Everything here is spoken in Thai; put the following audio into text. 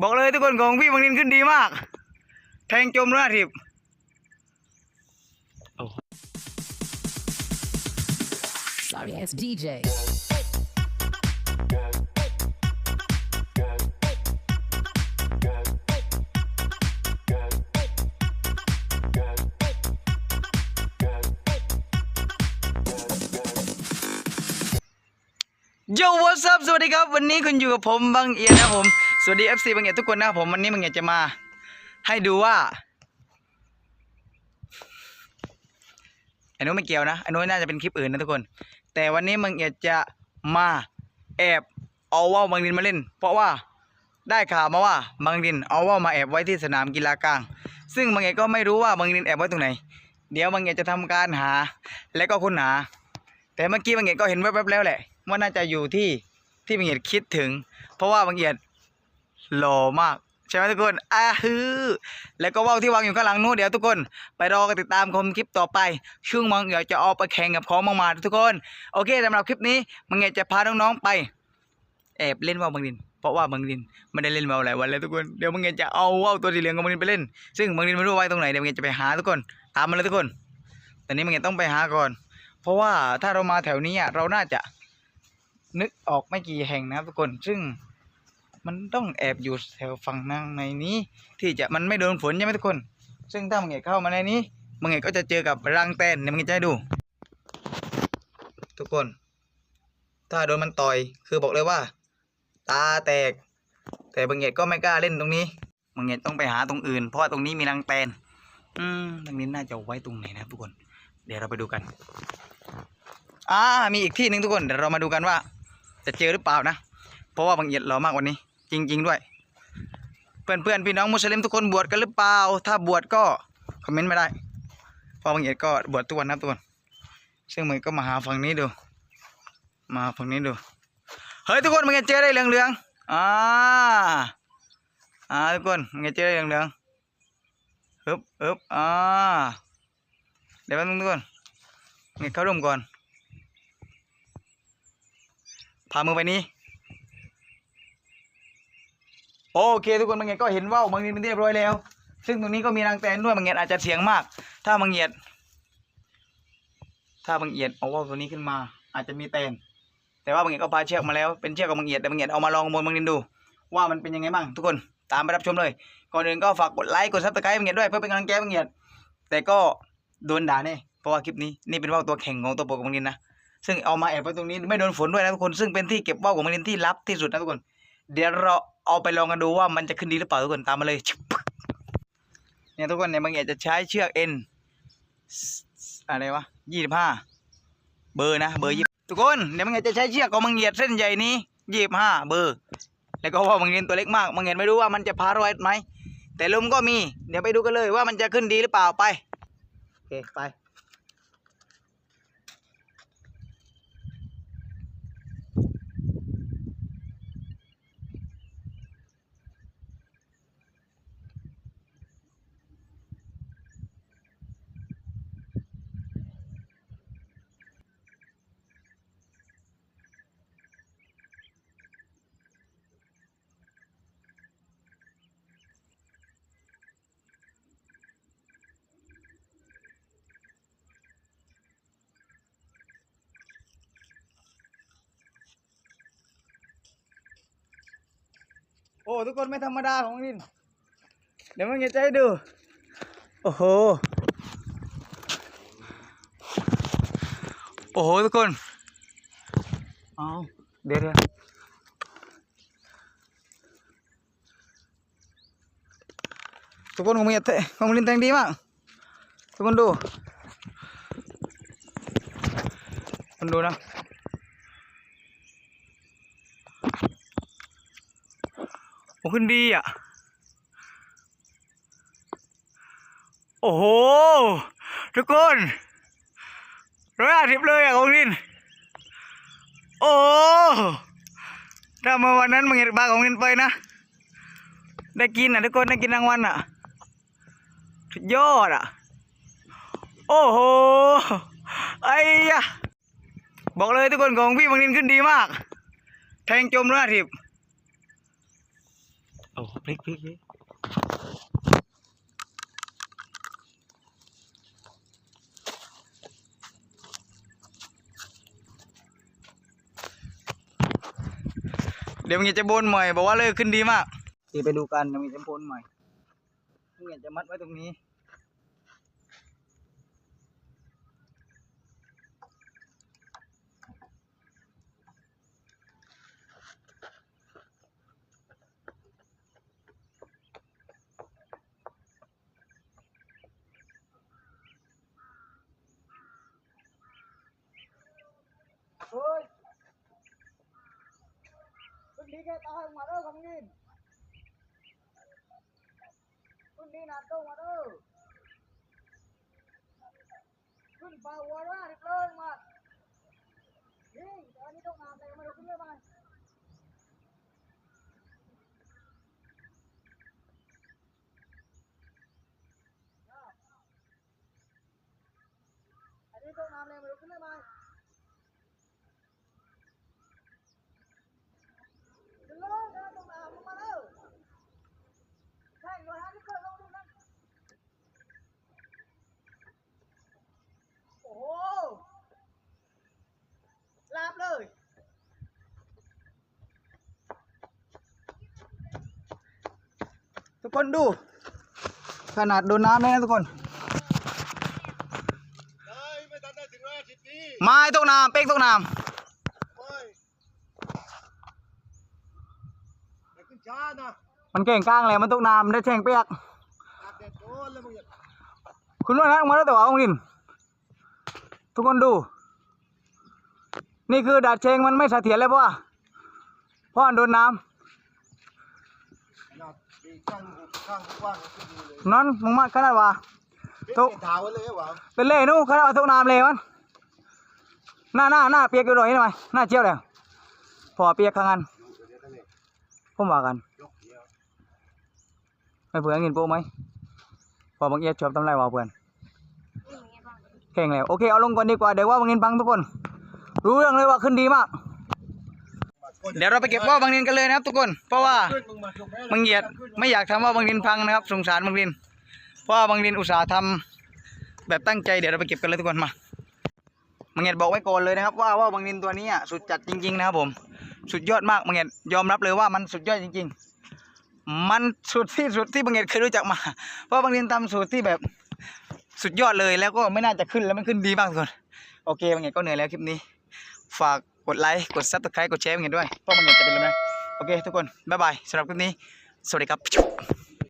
บอกเลยทุกคนของพี่บางนินขึ้นดีมาก แทงจมหน้าทิพ Sorry ass DJ. โยวอ s ั p สวัสดีครับ วันนี้คุณอยู่กับผมบางเอียนนะครับผม สวัสดี FC บางเอียทุกคนนะครับผมวันนี้บางเอียจะมา ให้ดูว่าไอ้นู้นไม่เกี่ยวนะไอ้นู้นน่าจะเป็นคลิปอื่นนะทุกคน แต่วันนี้บางเอียจะมาแอบเอาว่าวบางดินมาเล่น เพราะว่าได้ข่าวมาว่าบางดินเอาว่าวมาแอบไว้ที่สนามกีฬากลาง ซึ่งบางเอียก็ไม่รู้ว่าบางดินแอบไว้ตรงไหน เดี๋ยวบางเอียจะทำการหาและก็ค้นหา แต่เมื่อกี้บางเอียดก็เห็นแวบๆแล้วแหละว่าน่าจะอยู่ที่ที่บางเอียดคิดถึง เพราะว่าบางเอียด หล่อมาก ใช่ไหมทุกคนอ่าฮือแล้วก็ว่าวที่วางอยู่ข้างหลังนู้นเดี๋ยวทุกคน ไปรอกันติดตามชมคลิปต่อไป ช่วงบางเอียดจะเอาไปแข่งกับของบางมาทุกคน โอเคสำหรับคลิปนี้บางเอียจะพาน้องๆไป แอบเล่นว่าวบางดิน เพราะว่าบางดินไม่ได้เล่นว่าวหลายวันแล้วทุกคนเดี๋ยวบางเอียจะเอาว่าวตัวสีเหลืองของบางดินไปเล่น ซึ่งบางดินไม่รู้ไว้ตรงไหนเดี๋ยวบางเอียจะไปหาทุกคนตามมาเลยทุกคนแต่นี้บางเอียต้องไปหาก่อน เพราะว่าถ้าเรามาแถวนี้อะเราน่าจะนึกออกไม่กี่แห่งนะครับทุกคน ซึ่ง มันต้องแอบอยู่แถวฝั่งนั่งในนี้ ที่จะมันไม่โดนฝนใช่ไหมทุกคน ซึ่งถ้ามึงเอกเข้ามาในนี้มึงเอกก็จะเจอกับรังแตนเดี๋ยวมึงจะให้ดู ทุกคน ถ้าโดนมันต่อยคือบอกเลยว่า ตาแตก แต่บางเอกก็ไม่กล้าเล่นตรงนี้บางเอกต้องไปหาตรงอื่น เพราะว่าตรงนี้มีรังแตน อืมตรงนี้น่าจะไว้ตรงไหนนะทุกคน เดี๋ยวเราไปดูกันอ่ามีอีกที่หนึ่งทุกคนเดี๋ยวเรามาดูกันว่า จะเจอหรือเปล่านะ เพราะว่าบางเอียดเรามากกวันนี้ จริง ๆ ด้วย เพื่อนๆพี่น้องมุสลิมทุกคนบวชกันหรือเปล่า ถ้าบวชก็คอมเมนต์ไมาได้พราะบางเอียดก็บวชทุกวันนะครับทุกคนซึ่งมันก็มาหาฝั่งนี้ดู มาฝั่งนี้ดู เฮ้ยทุกคนมันจะเจอได้เหลืองๆอ่าอ่าทุกคนมันจะเจอได้เหลืองๆฮึบฮึบอ่าเดี๋ยวแป๊บนึงทุกคนเงี้ยเข้าร่มก่อนพามือไปนี้ โอเค ทุกคนบางเงียดก็เห็นว่าวบางทีเป็นที่เรียบร้อยแล้ว ซึ่งตรงนี้ก็มีนางแตนด้วยบางเงียดอาจจะเสียงมาก ถ้าบางเงียด ถ้าบางเอียดเอาว่าวตัวนี้ขึ้นมา อาจจะมีแตน แต่ว่าบางเงียดก็พาเชือกมาแล้วเป็นเชือกของบางเอียดแต่บางเงียดเอามาลองบนบางดินดู ว่ามันเป็นยังไงบ้างทุกคนตามไปรับชมเลย ก่อนอื่นก็ฝากกดไลค์กดซับสไครต์บางเงียดด้วยเพื่อเป็นกำลังใจบางเงียดแต่ก็โดนด่าแน่เพราะว่าคลิปนี้นี่เป็นว่าวตัวแข่งของตัวปรของบางดินนะซึ่งเอามาแอบไว้ตรงนี้ไม่โดนฝนด้วยนะทุกคนซึ่งเป็นที่เก็บว่าวของบางดินที่ลับที่สุดนะทุกคน เดี๋ยวเรา เอาไปลองกันดูว่ามันจะขึ้นดีหรือเปล่าทุกคนตามมาเลย เนี่ยทุกคนเนี่ยบางเงียดจะใช้เชือกเอ็นอะไรวะยี่สิบห้าเบอร์นะเบอร์ยี่ทุกคนเดี๋ยวบางเงียดจะใช้เชือกของบางเงียดเส้นใหญ่นี้ยี่สิบห้าเบอร์ แล้วก็ว่าบางเงียตัวเล็กมากบางเงียดไม่รู้ว่ามันจะพารอยไหมแต่ลมก็มี เดี๋ยวไปดูกันเลยว่ามันจะขึ้นดีหรือเปล่าไปโอเคไป โอ้ทุกคนไม่ธรรมดาของนินเดี๋ยวมันจะให้ดู โอ้โห โอ้โหทุกคนเอาเดี๋ยวเดี๋ยวทุกคนของมันจะของมันแตงดีมากทุกคนดู คนดูนะ โอ้ขึ้นดีอะ โอ้โห ทุกคนร้อยห้าสิบเลยอะของนิน โอ้ถ้ามาวันนั้นมึงเห็นบาของนินไปนะ ได้กินอะทุกคนได้กินรางวัลอะสุดยอดอะ โอ้โห ไอ้ยะบอกเลยทุกคนของพี่บางนินขึ้นดีมาก แทงจมหน้าทิพ โอ้พลิกพลิกพลิกเดี๋ยวมึงจะโบนใหม่บอกว่าเลยขึ้นดีมากเดี๋ยวไปดูกันเดี๋ยวมึงจะโบนใหม่มึงอยากจะมัดไว้ตรงนี้ ขึ้นดีแค่ตายมาเด้อคำนี้ขึ้นดีหนาโตมาเด้อขึ้นป่าวัวร่าดิเลิงมานี่ตอนนี้ต้องน้ำเลยมาดูขึ้นเลยมาอันนี้ต้องน้ำเลยมาดูขึ้นเลยมา ดึงเลยเดินตรงน้ำลงมาเร็วแข่งเลยฮะที่เกิดลงดูนั่นโอ้โหลาบเลย ทุก คนดู ขนาดโดนน้ำเลยนะทุกคนได้ไม่ทันได้ถึงร้อยสิบปีไม้ตกน้ำเป๊กตกน้โอ้ยแต่ขึ้นช้านะำมันเก่งกลางเลยมันตกน้ำได้แช่งเปียกตากแดดโดนแล้วมึงอย่าคุณว่านักมาแล้วแต่ว่าองดิน ทุกคนดู นี่คือดาดเชงมันไม่เสถียรเลยเพราะว่าเพราะมันโดนน้ขนาดปีก ข้างหุบข้างกว้างก็ดูเลยำนั่นมึงมาขนาดว่าเป็นทุกเท้าไว้เลยหวะเป็นเล่นู่นขนาดว่าตกน้ำเลยมันหน้าหน้าหน้าเปียกอยู่หน่อยเห็นไหมหน้าเจียวเลยพอเปียกข้างกันเดี๋ยวนั่นเองผมว่ากันยกเดียวไม่เผื่อกินโป๊ะไหมพอบางเอียดชอบทำลายว่าเพื่อนแข่งแล้วโอเคเอาลงก่อนดีกว่าเดี๋ยวว่าบางเงินพังทุกคน รู้เรื่องเลยว่าขึ้นดีมาก เดี๋ยวเราไปเก็บว่าวบางนินกันเลยนะครับ ทุกคน เพราะว่ามึงมาชมแม่บางเหยียดไม่อยากทำว่าวบางนินพังนะครับ สงสารบางนิน เพราะว่าบางนินอุตสาห์ทำแบบตั้งใจเดี๋ยวเราไปเก็บกันเลยทุกคนมาบางเหยียดบอกไว้ก่อนเลยนะครับ ว่าว่าวบางนินตัวนี้อะสุดจัดจริง ๆ นะครับผม สุดยอดมากบางเหยียดยอมรับเลยว่ามันสุดยอดจริง ๆ มันสุดที่สุดที่บางเหยียดเคยรู้จักมา เพราะบางนินทำสูตรที่แบบสุดยอดเลยแล้วก็ไม่น่าจะขึ้นแล้วมันขึ้นดีมากทุกคนโอเคบางเหยียดก็เหนื่อยแล้วคลิปนี้ฝาก กดไลค์ กดซับสไครต์กดแชร์กันด้วยเพราะมันเงินจะเป็นลมนะ โอเค ทุกคน บ๊ายบายสำหรับคลิปนี้ สวัสดีครับ